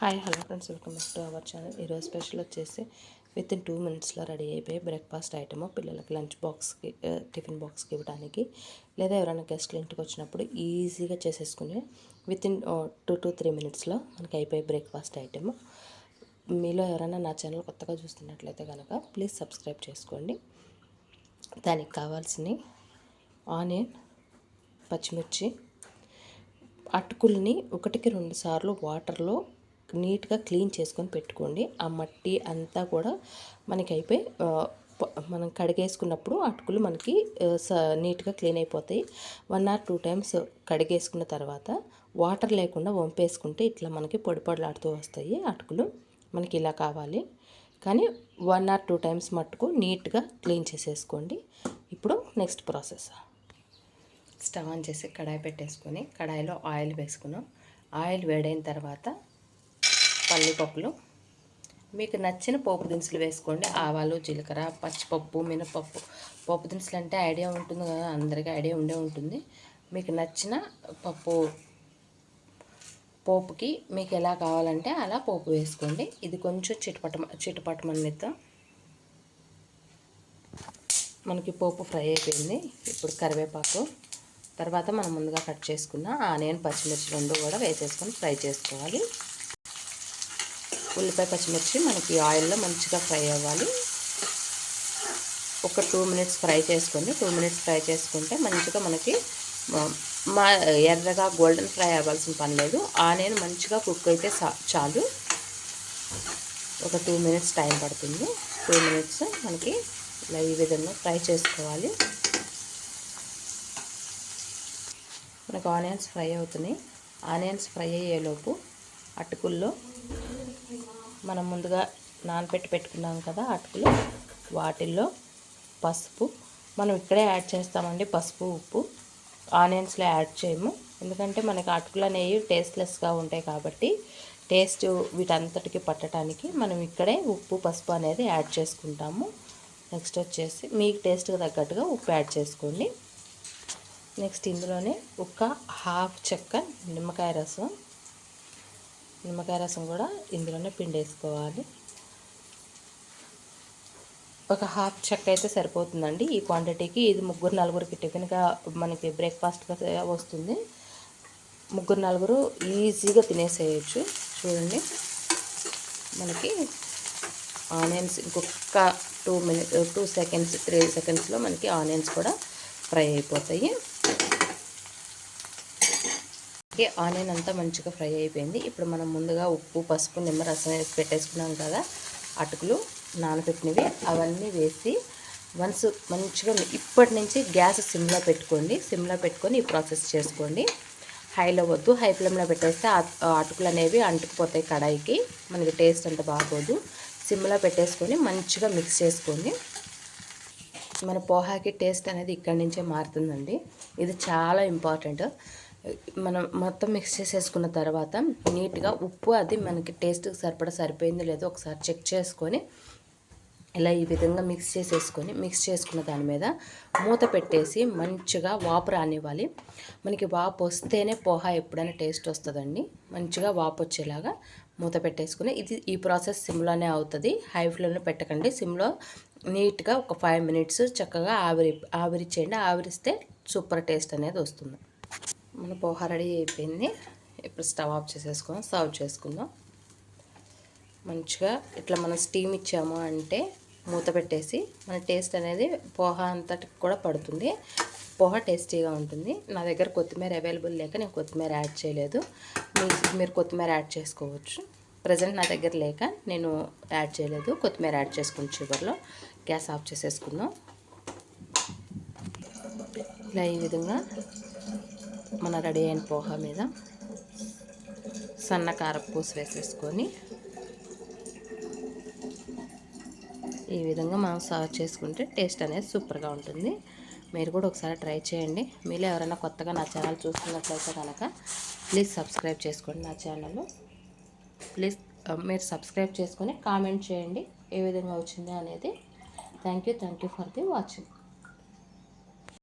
Hi hello friends welcome back to our channel. ఈరోజు special వచ్చేసి within two మినిట్స్లో ready అయిపోయి breakfast item పిల్లలకి లంచ్ బాక్స్కి టిఫిన్ బాక్స్కి ఇవ్వడానికి. లేదా ఎవరైనా గెస్ట్లు ఇంటికి వచ్చినప్పుడు ఈజీగా చేసేసుకుని within two to three మినిట్స్లో మనకి అయిపోయే బ్రేక్ఫాస్ట్ ఐటమ్. మీలో ఎవరైనా నా ఛానల్ కొత్తగా చూస్తున్నట్లయితే కనుక ప్లీజ్ సబ్స్క్రైబ్ చేసుకోండి. దానికి కావాల్సిన ఆనియన్ పచ్చిమిర్చి అటుకుల్ని ఒకటికి రెండు సార్లు వాటర్లో నీట్గా క్లీన్ చేసుకొని పెట్టుకోండి. ఆ మట్టి అంతా కూడా మనకి అయిపోయి మనం కడిగేసుకున్నప్పుడు అటుకులు మనకి నీట్గా క్లీన్ అయిపోతాయి. వన్ ఆర్ టూ టైమ్స్ కడిగేసుకున్న తర్వాత వాటర్ లేకుండా వంపేసుకుంటే ఇట్లా మనకి పొడిపొడలాడుతూ వస్తాయి అటుకులు. మనకి ఇలా కావాలి. కానీ వన్ ఆర్ టూ టైమ్స్ మట్టుకు నీట్గా క్లీన్ చేసేసుకోండి. ఇప్పుడు నెక్స్ట్ ప్రాసెస్. స్టవ్ ఆన్ చేసి కడాయి పెట్టేసుకొని కడాయిలో ఆయిల్ వేసుకున్నాం. ఆయిల్ వేడైన తర్వాత పల్లిపప్పులు. మీకు నచ్చిన పోపు దినుసులు వేసుకోండి. ఆవాలు జీలకర్ర పచ్చిపప్పు మినపప్పు. పోపు దినుసులు అంటే ఐడియా ఉంటుంది కదా అందరికీ ఐడియా ఉండే ఉంటుంది. మీకు నచ్చిన పప్పు పోపుకి మీకు ఎలా కావాలంటే అలా పోపు వేసుకోండి. ఇది కొంచెం చిటపట చిటపటమన్నిద్దాం మనకి పోపు ఫ్రై అయిపోయింది. ఇప్పుడు కరివేపాకు. తర్వాత మనం ముందుగా కట్ చేసుకున్న ఆనియన్ పచ్చిమిర్చి రెండు కూడా వేసేసుకొని ఫ్రై చేసుకోవాలి. ఉల్లిపాయ పచ్చిమిర్చి మనకి ఆయిల్లో మంచిగా ఫ్రై అవ్వాలి. ఒక టూ మినిట్స్ ఫ్రై చేసుకోండి టూ మినిట్స్ ఫ్రై చేసుకుంటే మంచిగా మనకి మా ఎర్రగా గోల్డెన్ ఫ్రై అవ్వాల్సిన పని లేదు. ఆనియన్ మంచిగా కుక్ అయితే చాలు. ఒక టూ మినిట్స్ టైం పడుతుంది. టూ మినిట్స్ మనకి ఇలా ఈ విధంగా ఫ్రై చేసుకోవాలి. మనకు ఆనియన్స్ ఫ్రై అవుతున్నాయి. ఆనియన్స్ ఫ్రై అయ్యేలోపు అటుకుల్లో మనం ముందుగా నానపెట్టి పెట్టుకున్నాం కదా అటుకులు. వాటిల్లో పసుపు. మనం ఇక్కడే యాడ్ చేస్తామండి పసుపు ఉప్పు. ఆనియన్స్లో యాడ్ చేయము. ఎందుకంటే మనకి అటుకులు అనేవి టేస్ట్లెస్గా ఉంటాయి కాబట్టి టేస్ట్ వీటంతటికి పట్టడానికి మనం ఇక్కడే ఉప్పు పసుపు అనేది యాడ్ చేసుకుంటాము. నెక్స్ట్ వచ్చేసి మీకు టేస్ట్కి తగ్గట్టుగా ఉప్పు యాడ్ చేసుకోండి. నెక్స్ట్ ఇందులోనే ఒక హాఫ్ చెక్క నిమ్మకాయ రసం. నిమ్మకాయ రసం కూడా ఇందులోనే పిండేసుకోవాలి. ఒక హాఫ్ చెక్క అయితే సరిపోతుందండి. ఈ క్వాంటిటీకి ఇది ముగ్గురు నలుగురికి టిఫిన్గా మనకి బ్రేక్ఫాస్ట్గా వస్తుంది. ముగ్గురు నలుగురు ఈజీగా తినేసేయచ్చు. చూడండి. మనకి ఆనియన్స్ ఇంకొక two minute two seconds three సెకండ్స్లో మనకి ఆనియన్స్ కూడా ఫ్రై అయిపోతాయి. ఓకే ఆనియన్ అంతా మంచిగా ఫ్రై అయిపోయింది. ఇప్పుడు మనం ముందుగా ఉప్పు పసుపు నిమ్మరసం వేసి పెట్టేసుకున్నాం కదా అటుకులు నానబెట్టినవి అవన్నీ వేసి వన్స్ మంచిగా ఇప్పటి నుంచి గ్యాస్ సిమ్లో పెట్టుకోండి. సిమ్లో పెట్టుకొని ఈ ప్రాసెస్ చేసుకోండి. హైలో వద్దు. హై ఫ్లేమ్లో పెట్టేస్తే అటుకులు అనేవి అంటుకుపోతాయి కడాయికి. మనకి టేస్ట్ అంత బాగోదు. సిమ్లో పెట్టేసుకొని మంచిగా మిక్స్ చేసుకోండి. మన పోహాకి టేస్ట్ అనేది ఇక్కడి నుంచే మారుతుందండి. ఇది చాలా ఇంపార్టెంట్. మనం మొత్తం మిక్స్ చేసేసుకున్న తర్వాత నీట్గా ఉప్పు అది మనకి టేస్ట్కి సరిపడా సరిపోయింది లేదో ఒకసారి చెక్ చేసుకొని ఇలా ఈ విధంగా మిక్స్ చేసేసుకొని మిక్స్ చేసుకున్న దాని మీద మూత పెట్టేసి మంచిగా వాపు రానివ్వాలి. మనకి వాపు వస్తేనే పోహా ఎప్పుడైనా టేస్ట్ వస్తుందండి. మంచిగా వాపు వచ్చేలాగా మూత పెట్టేసుకుని ఇది ఈ ప్రాసెస్ సిమ్లోనే అవుతుంది. హై ఫ్లేమ్లో పెట్టకండి. సిమ్లో నీట్గా ఒక ఫైవ్ మినిట్స్ చక్కగా ఆవిరి ఆవిరిచేయండి ఆవిరిస్తే సూపర్ టేస్ట్ అనేది వస్తుంది. మన పోహా రెడీ అయిపోయింది. ఇప్పుడు స్టవ్ ఆఫ్ చేసేసుకుందాం సర్వ్ చేసుకుందాం. మంచిగా ఇట్లా మనం స్టీమ్ ఇచ్చాము అంటే మూత పెట్టేసి మన టేస్ట్ అనేది పోహా అంతటికి కూడా పడుతుంది. పోహా టేస్టీగా ఉంటుంది. నా దగ్గర కొత్తిమీర అవైలబుల్ లేక నేను కొత్తిమీర యాడ్ చేయలేదు. మీరు కొత్తిమీర యాడ్ చేసుకోవచ్చు. ప్రజెంట్ నా దగ్గర లేక నేను యాడ్ చేయలేదు. కొత్తిమీర యాడ్ చేసుకుని చివరిలో గ్యాస్ ఆఫ్ చేసేసుకుందాం. ఇలా ఈ విధంగా మన రెడీ అయిన పోహా మీద సన్న కారపూస వేసేసుకొని ఈ విధంగా మనం సర్వ్ చేసుకుంటే టేస్ట్ అనేది సూపర్గా ఉంటుంది. మీరు కూడా ఒకసారి ట్రై చేయండి. మీలో ఎవరైనా కొత్తగా నా ఛానల్ చూస్తున్నట్లయితే కనుక ప్లీజ్ సబ్స్క్రైబ్ చేసుకోండి నా ఛానల్ ప్లీజ్ మీరు సబ్స్క్రైబ్ చేసుకొని కామెంట్ చేయండి ఏ విధంగా వచ్చింది అనేది. Thank you thank you for the watching.